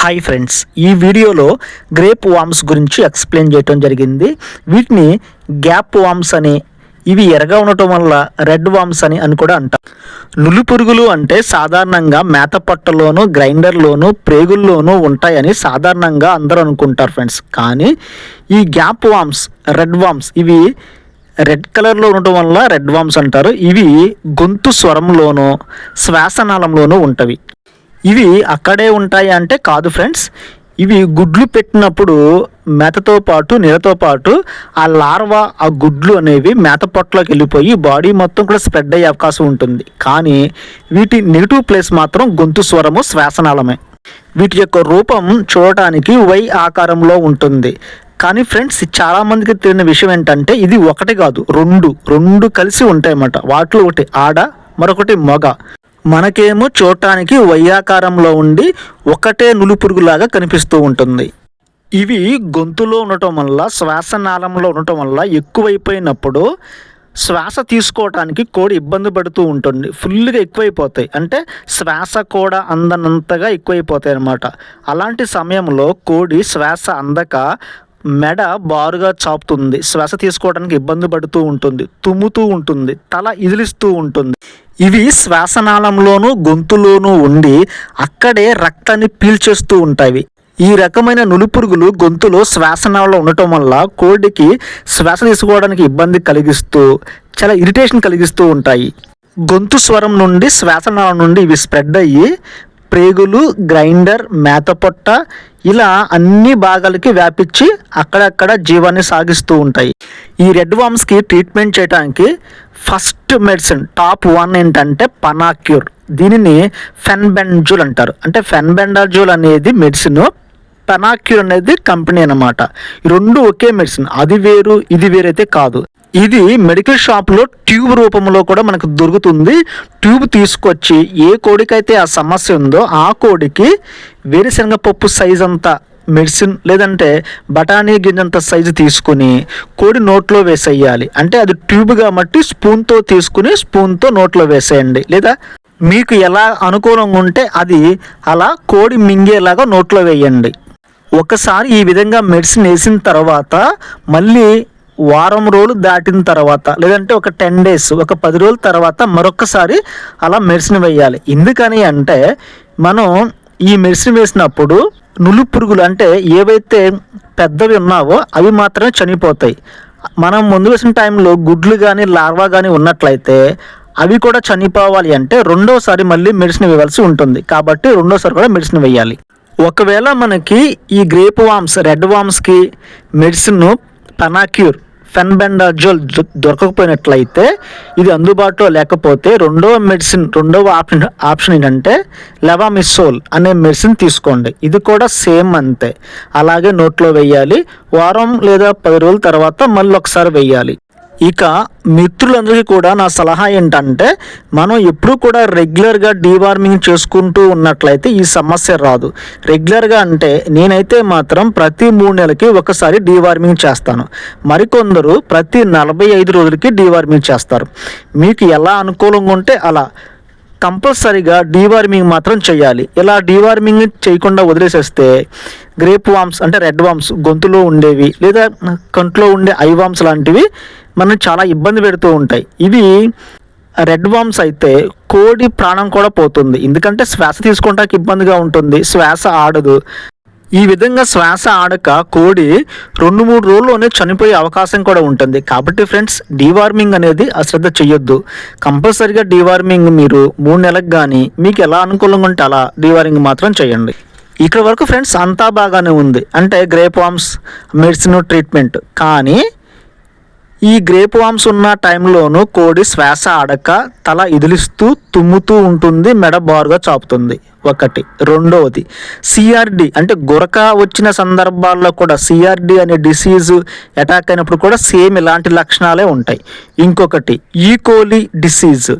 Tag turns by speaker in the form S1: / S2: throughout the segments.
S1: Hi friends ఈ వీడియోలో grape worms గురించి ఎక్స్ప్లెయిన్ చేయటం జరిగింది. వీటిని గ్యాప్ వామ్స్ అని ఇవి ఎర్రగా ఉండటం వల్ల రెడ్ వామ్స్ అని అని కూడా అంటారు నులి పురుగులు అంటే సాధారణంగా మేత పట్టలోను గ్రైండర్లోను ప్రేగుల్లోనూ ఉంటాయని సాధారణంగా అందరూ అనుకుంటారు ఫ్రెండ్స్ కానీ ఈ గ్యాప్ వామ్స్ రెడ్ వామ్స్ ఇవి రెడ్ కలర్లో ఉండటం వల్ల రెడ్ వామ్స్ అంటారు. ఇవి గొంతు స్వరంలోనూ శ్వాసనాళంలోనూ ఉంటవి. ఇవి అక్కడే ఉంటాయి అంటే కాదు ఫ్రెండ్స్. ఇవి గుడ్లు పెట్టినప్పుడు మేతతో పాటు నీళ్ళతో పాటు ఆ లార్వా ఆ గుడ్లు అనేవి మేత పొట్టలోకి వెళ్ళిపోయి బాడీ మొత్తం కూడా స్ప్రెడ్ అయ్యే అవకాశం ఉంటుంది. కానీ వీటి నెగిటివ్ ప్లేస్ మాత్రం గొంతు స్వరము శ్వాసనాళమే. వీటి యొక్క రూపం చూడటానికి వై ఆకారంలో ఉంటుంది. కానీ ఫ్రెండ్స్ చాలామందికి తెలియని విషయం ఏంటంటే ఇది ఒకటి కాదు రెండు. రెండు కలిసి ఉంటాయన్నమాట. వాటిలో ఒకటి ఆడ మరొకటి మొగ. మనకేమో చూడటానికి వయ్యాకారంలో ఉండి ఒకటే నులుపురుగులాగా కనిపిస్తూ ఉంటుంది. ఇవి గొంతులో ఉండటం వల్ల శ్వాసనాళంలో ఉండటం వల్ల ఎక్కువైపోయినప్పుడు శ్వాస తీసుకోవటానికి కోడి ఇబ్బంది పడుతూ ఉంటుంది. ఫుల్గా ఎక్కువైపోతాయి. అంటే శ్వాస కూడా అందనంతగా ఎక్కువైపోతాయి అన్నమాట. అలాంటి సమయంలో కోడి శ్వాస అందక మెడ బారుగా చాపుతుంది. శ్వాస తీసుకోవడానికి ఇబ్బంది పడుతూ ఉంటుంది. తుమ్ముతూ ఉంటుంది. తల ఇదిలిస్తూ ఉంటుంది. ఇవి శ్వాసనాళంలోనూ గొంతులోనూ ఉండి అక్కడే రక్తాన్ని పీల్చేస్తూ ఉంటాయి. ఈ రకమైన నులిపురుగులు గొంతులో శ్వాసనాళంలో ఉండటం వల్ల కోడికి శ్వాస తీసుకోవడానికి ఇబ్బంది కలిగిస్తూ చాలా ఇరిటేషన్ కలిగిస్తూ ఉంటాయి. గొంతు స్వరం నుండి శ్వాసనాళం నుండి ఇవి స్ప్రెడ్ అయ్యి ప్రేగులు గ్రైండర్ మేతపొట్ట ఇలా అన్ని భాగాలకి వ్యాపించి అక్కడక్కడ జీవాన్ని సాగిస్తూ ఉంటాయి. ఈ రెడ్ వామ్స్కి ట్రీట్మెంట్ చేయడానికి ఫస్ట్ మెడిసిన్ టాప్ వన్ ఏంటంటే పనాక్యూర్. దీనిని ఫెన్బెంజుల్ అంటారు. అంటే ఫెన్బెండాజుల్ అనేది మెడిసిన్ పెనాక్యూర్ అనేది కంపెనీ అనమాట రెండు ఒకే మెడిసిన్ అది వేరు ఇది వేరైతే కాదు. ఇది మెడికల్ షాప్లో ట్యూబ్ రూపంలో కూడా మనకు దొరుకుతుంది. ట్యూబ్ తీసుకొచ్చి ఏ కోడికైతే ఆ సమస్య ఉందో ఆ కోడికి వేరుశనగ పప్పు సైజ్ అంతా మెడిసిన్ లేదంటే బఠానీ గింజంత సైజు తీసుకుని కోడి నోట్లో వేసేయాలి. అంటే అది ట్యూబ్ కాబట్టి స్పూన్తో తీసుకుని స్పూన్తో నోట్లో వేసేయండి. లేదా మీకు ఎలా అనుకూలంగా ఉంటే అది అలా కోడి మింగేలాగా నోట్లో వేయండి. ఒకసారి ఈ విధంగా మెడిసిన్ వేసిన తర్వాత మళ్ళీ వారం రోజులు దాటిన తర్వాత లేదంటే ఒక టెన్ డేస్ ఒక పది రోజుల తర్వాత మరొకసారి అలా మెడిసిన్ వేయాలి. ఎందుకని అంటే మనం ఈ మెడిసిన్ వేసినప్పుడు నులు పురుగులు అంటే ఏవైతే పెద్దవి ఉన్నావో అవి మాత్రమే చనిపోతాయి. మనం ముందు వేసిన టైంలో గుడ్లు కానీ లార్వా కానీ ఉన్నట్లయితే అవి కూడా చనిపోవాలి అంటే రెండోసారి మళ్ళీ మెడిసిన్ వేయవలసి ఉంటుంది. కాబట్టి రెండోసారి కూడా మెడిసిన్ వేయాలి. ఒకవేళ మనకి ఈ గ్రేప్ వామ్స్ రెడ్ వామ్స్కి మెడిసిన్ పనాక్యూర్ ఫెన్బెండాజోల్ దొరకకపోయినట్లయితే ఇది అందుబాటులో లేకపోతే రెండవ మెడిసిన్ రెండవ ఆప్షన్ ఆప్షన్ ఏంటంటే లెవామిసోల్ అనే మెడిసిన్ తీసుకోండి. ఇది కూడా సేమ్ అంతే. అలాగే నోట్లో వేయాలి. వారం లేదా పది రోజుల తర్వాత మళ్ళీ ఒకసారి వేయాలి. ఇక మిత్రులందరికీ కూడా నా సలహా ఏంటంటే మనం ఎప్పుడు కూడా రెగ్యులర్గా డీవార్మింగ్ చేసుకుంటూ ఉన్నట్లయితే ఈ సమస్య రాదు. రెగ్యులర్గా అంటే నేనైతే మాత్రం ప్రతి మూడు నెలలకి ఒకసారి డీవార్మింగ్ చేస్తాను. మరికొందరు ప్రతి నలభై ఐదు రోజులకి డీవార్మింగ్ చేస్తారు. మీకు ఎలా అనుకూలంగా ఉంటే అలా. కంపల్సరీగా డీవార్మింగ్ మాత్రం చేయాలి. ఇలా డీవార్మింగ్ చేయకుండా వదిలేసేస్తే గ్రేప్ వామ్స్ అంటే రెడ్ వామ్స్ గొంతులో ఉండేవి లేదా కంట్లో ఉండే ఐ వామ్స్ లాంటివి మనం చాలా ఇబ్బంది పెడుతూ ఉంటాయి. ఇవి రెడ్ వామ్స్ అయితే కోడి ప్రాణం కూడా పోతుంది. ఎందుకంటే శ్వాస తీసుకోవటానికి ఇబ్బందిగా ఉంటుంది. శ్వాస ఆడదు. ఈ విధంగా శ్వాస ఆడక కోడి రెండు మూడు రోజుల్లోనే చనిపోయే అవకాశం కూడా ఉంటుంది. కాబట్టి ఫ్రెండ్స్ డీవార్మింగ్ అనేది అశ్రద్ధ చేయొద్దు కంపల్సరీగా డీవార్మింగ్ మీరు మూడు నెలలకు కానీ మీకు ఎలా అనుకూలంగా ఉంటే అలా డీవార్మింగ్ మాత్రం చేయండి. ఇక్కడ వరకు ఫ్రెండ్స్ అంతా బాగానే ఉంది. అంటే గ్రేప్ వామ్స్ మెడిసిన్ ట్రీట్మెంట్. కానీ ఈ గ్రేప్ వామ్స్ ఉన్న టైంలోనూ కోడి శ్వాస ఆడక తల ఇదిలిస్తూ తుమ్ముతూ ఉంటుంది మెడ బారుగా చాపుతుంది. ఒకటి. రెండవది సిఆర్డి అంటే గురక వచ్చిన సందర్భాల్లో కూడా సిఆర్డి అనే డిసీజ్ అటాక్ అయినప్పుడు కూడా సేమ్ ఇలాంటి లక్షణాలే ఉంటాయి. ఇంకొకటి ఈకోలి డిసీజ్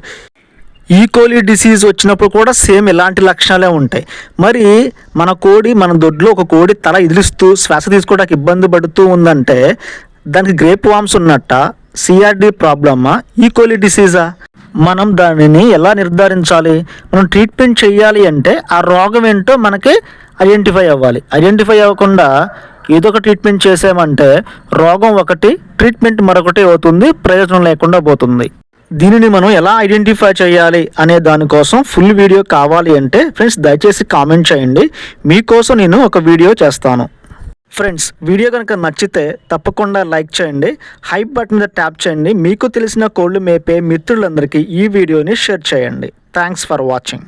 S1: ఈకోలి డిసీజ్ వచ్చినప్పుడు కూడా సేమ్ ఇలాంటి లక్షణాలే ఉంటాయి. మరి మన కోడి మన దొడ్లో ఒక కోడి తల ఇదిలిస్తూ శ్వాస తీసుకోవడానికి ఇబ్బంది పడుతూ ఉందంటే దానికి గ్రేప్ వామ్స్ ఉన్నట్ట సిఆర్డి ప్రాబ్లమా? E. ఈకోలి డిసీజా మనం దానిని ఎలా నిర్ధారించాలి? మనం ట్రీట్మెంట్ చేయాలి అంటే ఆ రోగం ఏంటో మనకి ఐడెంటిఫై అవ్వాలి. ఐడెంటిఫై అవ్వకుండా ఏదో ఒక ట్రీట్మెంట్ చేసామంటే రోగం ఒకటి ట్రీట్మెంట్ మరొకటి అవుతుంది ప్రయోజనం లేకుండా పోతుంది. దీనిని మనం ఎలా ఐడెంటిఫై చేయాలి అనే దానికోసం ఫుల్ వీడియో కావాలి అంటే ఫ్రెండ్స్ దయచేసి కామెంట్ చేయండి. మీకోసం నేను ఒక వీడియో చేస్తాను. ఫ్రెండ్స్ వీడియో కనుక నచ్చితే తప్పకుండా లైక్ చేయండి హైప్ బటన్ మీద ట్యాప్ చేయండి మీకు తెలిసిన కోళ్ళు మేపే మిత్రులందరికీ ఈ వీడియోని షేర్ చేయండి. Thanks for watching